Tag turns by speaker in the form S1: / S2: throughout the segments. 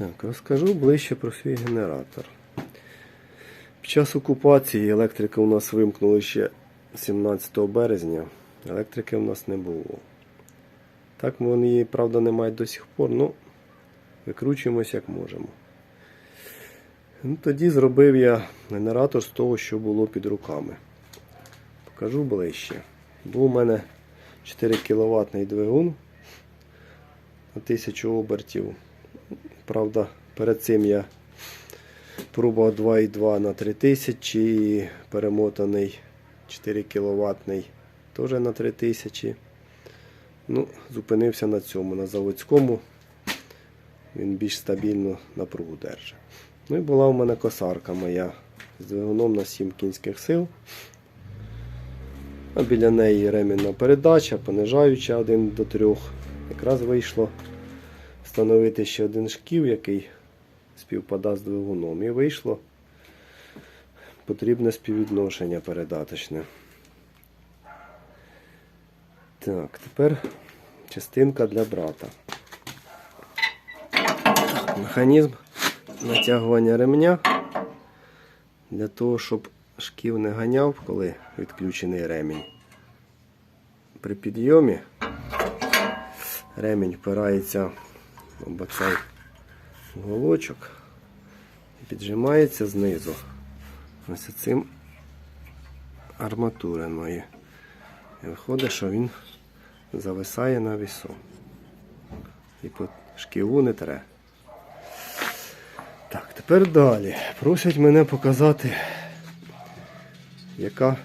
S1: Так, розкажу ближче про свій генератор. Під час окупації електрика у нас вимкнули ще 17 березня. Електрики у нас не було. Так вони її, правда, не мають до сих пор, ну викручуємось як можемо. Ну, тоді зробив я генератор з того, що було під руками. Покажу ближче. Був у мене 4 кВт двигун на 1000 обертів. Правда, перед цим я пробував 2,2 на 3000 і перемотаний 4 кВт теж на 3000. Ну, зупинився на цьому, на заводському. Він більш стабільно напругу держить. Ну і була в мене косарка моя з двигуном на 7 кінських сил. А біля неї ремінна передача, понижаюча 1 до 3. Якраз вийшло встановити ще один шків, який співпадає з двигуном. І вийшло потрібне співвідношення передаточне. Так, тепер частинка для брата. Механізм натягування ремня для того, щоб шків не ганяв, коли відключений ремінь. При підйомі ремінь впирається в цей голочок і піджимається знизу. Ось цим арматуриною. І виходить, що він зависає на вісу. І по шківу не тре. Так, тепер далі. Просять мене показати, яка,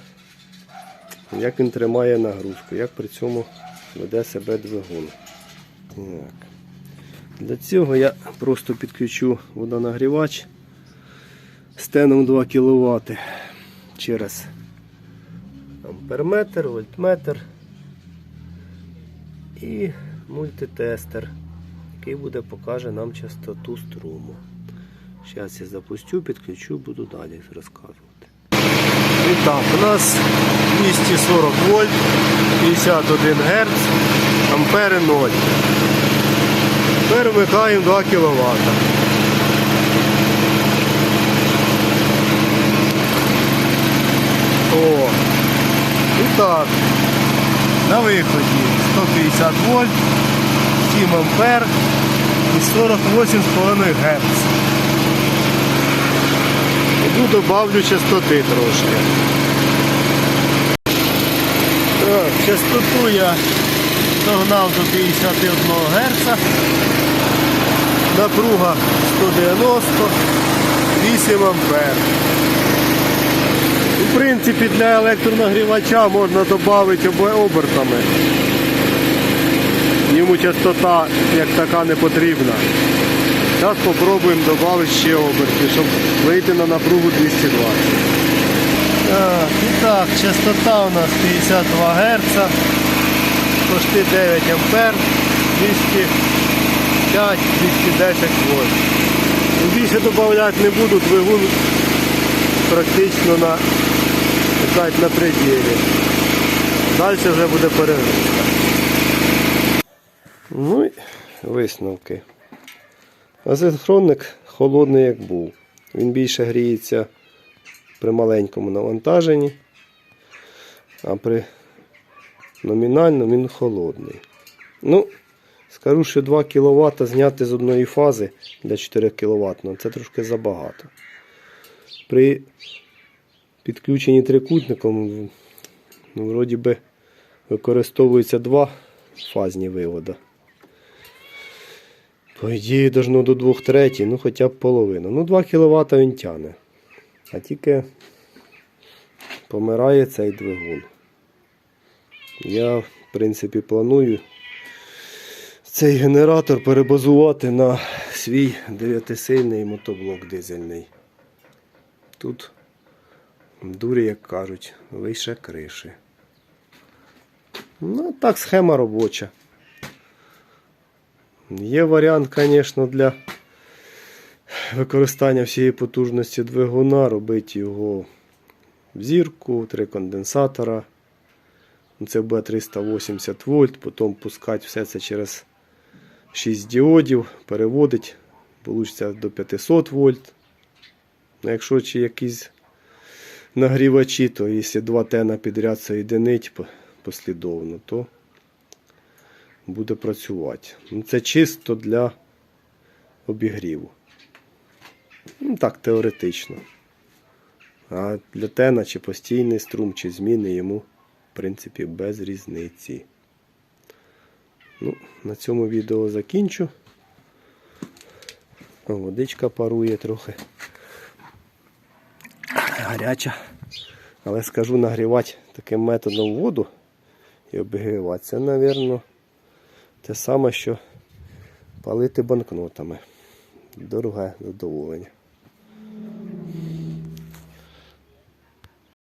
S1: як він тримає нагрузку, як при цьому веде себе двигун. Так. Для цього я просто підключу водонагрівач стеном 2 кВт через амперметр, вольтметр і мультитестер, який буде покаже нам частоту струму. Зараз я запустю, підключу, буду далі розказувати. І так, у нас 240 вольт, 51 Гц, ампери 0. Тепер вмикаємо 2 кВт. О, і так, на виході 150 вольт, 7 ампер і 48,5 Гц. Іду добавлю частоти трошки. Так, частоту я догнав до 51 Гц. Напруга 190, 8 ампер. В принципі, для електронагрівача можна додати обертами. Йому частота як така не потрібна. Зараз спробуємо додати ще оберти, щоб вийти на напругу 220. Так, е, і так, частота у нас 52 Гц, кошти 9 А, 200 5, 210 вольт. Більше додати не буду, двигун практично на на пределі. Далі вже буде перегрузка. Ну і висновки. Азельхронник холодний як був. Він більше гріється при маленькому навантаженні, а при номінальному він холодний. Ну, скажу, що 2 кВт зняти з одної фази для 4 кВт це трошки забагато. При підключенні трикутником ну, вроді би використовується два фазні виводи. По ідеї, до 2 третій, ну хоча б половина. Ну 2 кВт він тяне. А тільки помирає цей двигун. Я, в принципі, планую цей генератор перебазувати на свій 9-сильний мотоблок дизельний. Тут дурі, як кажуть, вище криші. Ну, так, схема робоча. Є варіант, звісно, для використання всієї потужності двигуна, робити його в зірку, три конденсатора. Це буде 380 вольт, потім пускати все це через 6 діодів, переводить Получиться до 500 вольт. Якщо чи якісь нагрівачі, то якщо два тена підряд соєдинить послідовно, то буде працювати. Ну, це чисто для обігріву. Ну, так, теоретично. А для тена чи постійний струм, чи зміни йому, в принципі, без різниці. Ну, на цьому відео закінчу. Водичка парує трохи. Гаряча. Але скажу нагрівати таким методом воду і обігрівати. Це, мабуть, те саме, що палити банкнотами. Дороге задоволення.